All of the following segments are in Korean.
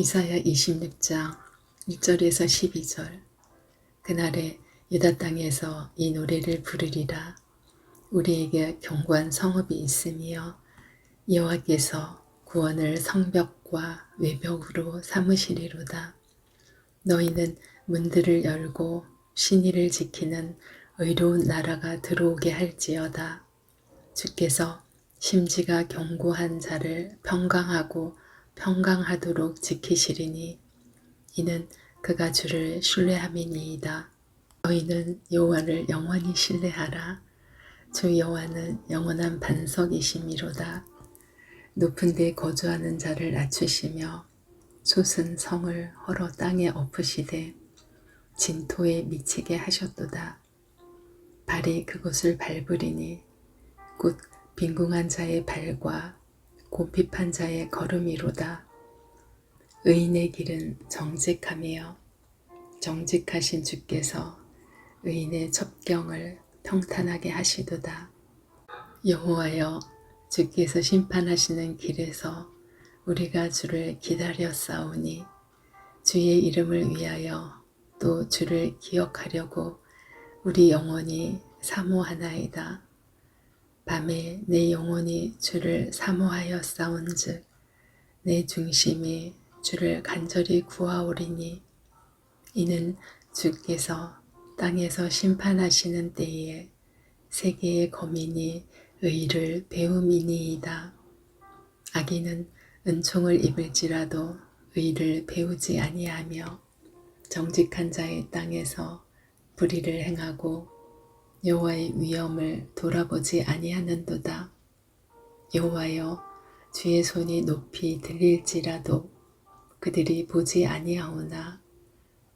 이사야 26장 1절에서 12절. 그날에 유다 땅에서 이 노래를 부르리라. 우리에게 견고한 성읍이 있으며 여호와께서 구원을 성벽과 외벽으로 삼으시리로다. 너희는 문들을 열고 신의를 지키는 의로운 나라가 들어오게 할지어다. 주께서 심지가 견고한 자를 평강하고 평강하도록 지키시리니 이는 그가 주를 신뢰함이니이다. 너희는 여호와를 영원히 신뢰하라. 주 여호와는 영원한 반석이심이로다. 높은 데 거주하는 자를 낮추시며 솟은 성을 헐어 땅에 엎으시되 진토에 미치게 하셨도다. 발이 그곳을 밟으리니 곧 빈궁한 자의 발과 곰핍한 자의 걸음이로다. 의인의 길은 정직하며 정직하신 주께서 의인의 첩경을 평탄하게 하시도다. 여호와여 주께서 심판하시는 길에서 우리가 주를 기다려 싸우니 주의 이름을 위하여 또 주를 기억하려고 우리 영혼이 사모하나이다. 밤에 내 영혼이 주를 사모하여 싸운즉 내 중심이 주를 간절히 구하오리니 이는 주께서 땅에서 심판하시는 때에 세계의 거민이 의를 배움이니이다. 악인은 은총을 입을지라도 의를 배우지 아니하며 정직한 자의 땅에서 불의를 행하고 여호와의 위엄을 돌아보지 아니하는도다. 여호와여 주의 손이 높이 들릴지라도 그들이 보지 아니하오나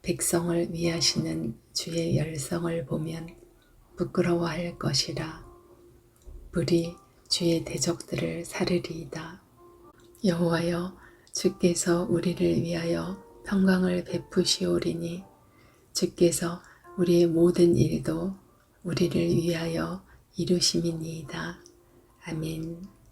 백성을 위하시는 주의 열성을 보면 부끄러워할 것이라. 불이 주의 대적들을 사르리이다. 여호와여 주께서 우리를 위하여 평강을 베푸시오리니 주께서 우리의 모든 일도 우리를 위하여 이루심이니이다. 아멘.